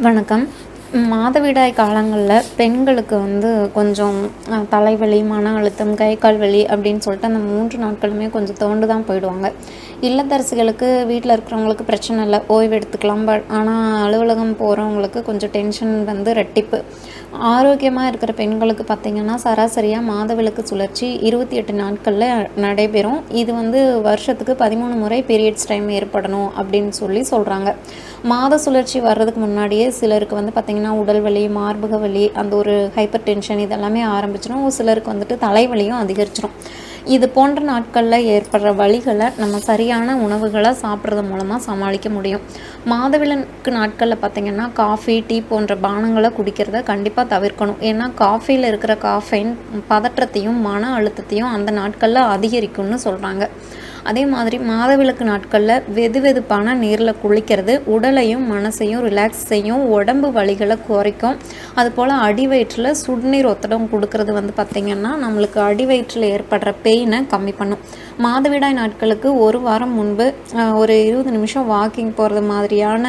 வணக்கம். மாதவிடாய் காலங்களில் பெண்களுக்கு வந்து கொஞ்சம் தலைவலி மன அழுத்தம் கை கால் வலி அப்படின்னு சொல்லிட்டு அந்த மூன்று நாட்களுமே கொஞ்சம் தோண்டு தான் போயிடுவாங்க. இல்லத்தரசிகளுக்கு வீட்டில் இருக்கிறவங்களுக்கு பிரச்சனை இல்லை ஓய்வு எடுத்துக்கலாம். பட் ஆனால் அலுவலகம் போகிறவங்களுக்கு கொஞ்சம் டென்ஷன் வந்து ரெட்டிப்பு. ஆரோக்கியமாக இருக்கிற பெண்களுக்கு பார்த்திங்கன்னா சராசரியாக மாதவிலக்கு சுழற்சி இருபத்தி எட்டு நாட்களில் நடைபெறும். இது வந்து வருஷத்துக்கு பதிமூணு முறை பீரியட்ஸ் டைம் ஏற்படணும் அப்படின்னு சொல்லி சொல்கிறாங்க மாத சுழற்சி வர்றதுக்கு முன்னாடியே சிலருக்கு வந்து பார்த்திங்கன்னா உடல் வலி மார்பக வலி அந்த ஒரு ஹைப்பர் டென்ஷன் இதெல்லாமே ஆரம்பிச்சிடும் ஒரு சிலருக்கு வந்துட்டு தலைவலியும் அதிகரிச்சிடும் இது போன்ற நாட்களில் ஏற்படுற வழிகளை நம்ம சரியான உணவுகளை சாப்பிட்றது மூலமாக சமாளிக்க முடியும். மாதவிழனுக்கு நாட்களில் பார்த்திங்கன்னா காஃபி டீ போன்ற பானங்களை குடிக்கிறத கண்டிப்பாக தவிர்க்கணும். ஏன்னா காஃபியில் இருக்கிற காஃபைன் பதற்றத்தையும் மன அழுத்தத்தையும் அந்த நாட்களில் அதிகரிக்கும்னு சொல்கிறாங்க அதே மாதிரி மாதவிலக்கு நாட்களில் வெது வெதுப்பான நீரில் குளிக்கிறது உடலையும் மனசையும் ரிலாக்ஸ் செய்யும் உடம்பு வலிகளை குறைக்கும். அதுபோல் அடி வயிற்றில் சுடுநீர் ஒத்தடம் கொடுக்கறது வந்து பார்த்திங்கன்னா நம்மளுக்கு அடி வயிற்றில் ஏற்படுற பெயினை கம்மி பண்ணும். மாதவிடாய் நாட்களுக்கு ஒரு வாரம் முன்பு ஒரு இருபது நிமிஷம் வாக்கிங் போகிறது மாதிரியான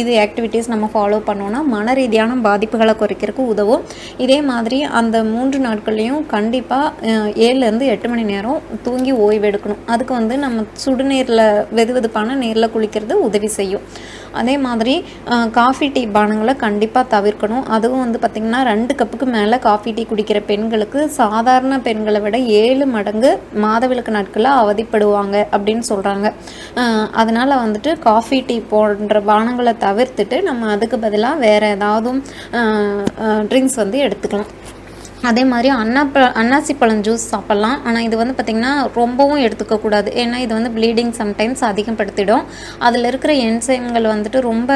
இது ஆக்டிவிட்டீஸ் நம்ம ஃபாலோ பண்ணோன்னா மன ரீதியான பாதிப்புகளை குறைக்கிறதுக்கு உதவும். இதே மாதிரி அந்த மூன்று நாட்கள்லேயும் கண்டிப்பாக ஏழுலேருந்து எட்டு மணி நேரம் தூங்கி ஓய்வெடுக்கணும் அதுக்கு வந்து நம்ம சுடுநீரில் வெது வெதுப்பான நீரில் குளிக்கிறது உதவி செய்யும். அதே மாதிரி காஃபி டீ பானங்களை கண்டிப்பாக தவிர்க்கணும். அதுவும் வந்து பார்த்திங்கன்னா ரெண்டு கப்புக்கு மேலே காஃபி டீ குடிக்கிற பெண்களுக்கு சாதாரண பெண்களை விட ஏழு மடங்கு மாதவிலக்கு நாட்களில் அவதிப்படுவாங்க அப்படின்னு சொல்கிறாங்க அதனால் வந்துட்டு காஃபி டீ போன்ற பானங்களை தவிர்த்துட்டு நம்ம அதுக்கு பதிலாக வேறு ஏதாவது ட்ரிங்க்ஸ் வந்து எடுத்துக்கலாம். அதே மாதிரி அண்ணா ப அன்னாசி பழம் ஜூஸ் சாப்பிட்லாம். ஆனால் இது வந்து பார்த்திங்கன்னா ரொம்பவும் எடுத்துக்கக்கூடாது ஏன்னா இது வந்து ப்ளீடிங் சம்டைம்ஸ் அதிகப்படுத்திடும். அதில் இருக்கிற என்சைம்கள் வந்துட்டு ரொம்ப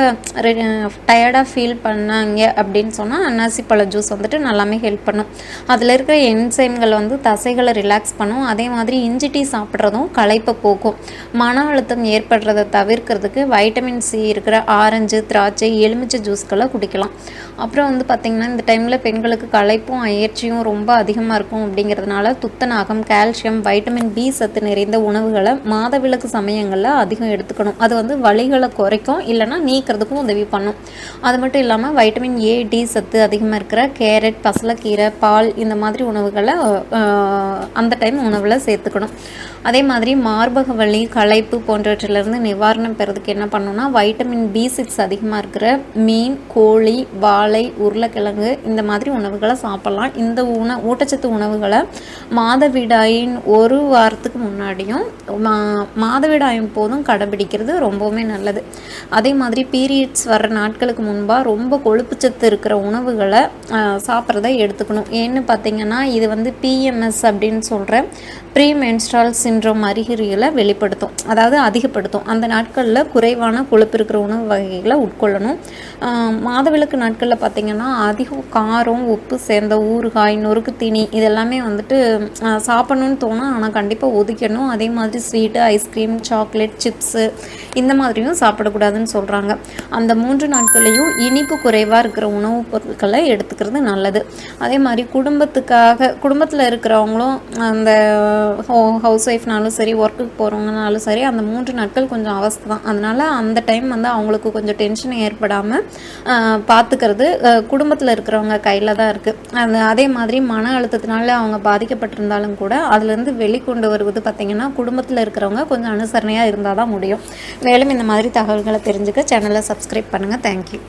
டயர்டாக ஃபீல் பண்ணாங்க அப்படின்னு சொன்னால் அன்னாசி பழ ஜூஸ் வந்துட்டு நல்லாமே ஹெல்ப் பண்ணும். அதில் இருக்கிற என்சைம்கள் வந்து தசைகளை ரிலாக்ஸ் பண்ணும். அதே மாதிரி இஞ்சி டீ சாப்பிட்றதும் களைப்பை போக்கும் மன அழுத்தம் ஏற்படுறதை தவிர்க்கிறதுக்கு வைட்டமின் சி இருக்கிற ஆரஞ்சு திராட்சை எலுமிச்சை ஜூஸ்களை குடிக்கலாம். அப்புறம் வந்து பார்த்திங்கன்னா இந்த டைமில் பெண்களுக்கு களைப்பும் அயற்சி பயிற்சியும் ரொம்ப அதிகமாக இருக்கும் அப்படிங்கிறதுனால துத்தநாகம் கால்சியம் வைட்டமின் பி சத்து நிறைந்த உணவுகளை மாதவிலக்கு சமயங்களில் அதிகம் எடுத்துக்கணும். அது வந்து வலிகளை குறைக்கும் இல்லைனா நீக்கிறதுக்கும் உதவி பண்ணும். அது மட்டும் இல்லாமல் வைட்டமின் ஏ டி சத்து அதிகமாக இருக்கிற கேரட் பசலக்கீரை பால் இந்த மாதிரி உணவுகளை அந்த டைம் உணவில் சேர்த்துக்கணும். அதே மாதிரி மார்பக வலி களைப்பு போன்றவற்றிலிருந்து நிவாரணம் பெறதுக்கு என்ன பண்ணணும்னா வைட்டமின் பி சிக்ஸ் அதிகமாக இருக்கிற மீன் கோழி வாழை உருளைக்கிழங்கு இந்த மாதிரி உணவுகளை சாப்பிட்லாம். இந்த உண ஊட்டச்சத்து உணவுகளை மாதவிடாயின் ஒரு வாரத்துக்கு முன்னாடியும் மா மாதவிடாயும் போதும் கடைபிடிக்கிறது ரொம்பவுமே நல்லது. அதே மாதிரி பீரியட்ஸ் வர்ற நாட்களுக்கு முன்பாக ரொம்ப கொழுப்புச்சத்து இருக்கிற உணவுகளை சாப்பிட்றத எடுத்துக்கணும். ஏன்னு பார்த்தீங்கன்னா இது வந்து பிஎம்எஸ் அப்படின்னு சொல்கிற ப்ரீ மென்ஸ்ட்ரால் சின்ட்ரோம் அறிகுறிகளை வெளிப்படுத்தும். அதாவது அதிகப்படுத்தும். அந்த நாட்களில் குறைவான கொழுப்பு இருக்கிற உணவு வகைகளை உட்கொள்ளணும். மாதவிலக்கு நாட்களில் பார்த்திங்கன்னா அதிகம் காரம் உப்பு சேர்ந்த ஊறுகாய் நொறுக்கு தீனி இதெல்லாமே வந்துட்டு சாப்பிட்ணுன்னு தோணும். ஆனால் கண்டிப்பாக ஒதுக்கணும் அதே மாதிரி ஸ்வீட்டு ஐஸ்கிரீம் சாக்லேட் சிப்ஸு இந்த மாதிரியும் சாப்பிடக்கூடாதுன்னு சொல்கிறாங்க அந்த மூன்று நாட்களையும் இனிப்பு குறைவாக இருக்கிற உணவுப் பொருட்களை எடுத்துக்கிறது நல்லது. அதே மாதிரி குடும்பத்துக்காக குடும்பத்தில் இருக்கிறவங்களும் அந்த ஹவுஸ் ஒய்ஃப்னாலும் சரி ஒர்க்குக்கு போகிறவங்கனாலும் சரி அந்த மூன்று நாட்கள் கொஞ்சம் அவஸ்தை தான் அதனால் அந்த டைம் வந்து அவங்களுக்கு கொஞ்சம் டென்ஷன் ஏற்படாமல் பார்த்துக்கிறது குடும்பத்தில் இருக்கிறவங்க கையில் தான் இருக்குது அந்த அதே மாதிரி மன அழுத்தத்தினால அவங்க பாதிக்கப்பட்டிருந்தாலும் கூட அதுலேருந்து வெளிக்கொண்டு வருவது பார்த்திங்கன்னா குடும்பத்தில் இருக்கிறவங்க கொஞ்சம் அனுசரணையாக இருந்தால் தான் முடியும். மேலும் இந்த மாதிரி தகவல்களை தெரிஞ்சுக்க சேனலை சப்ஸ்கிரைப் பண்ணுங்கள் தேங்க்யூ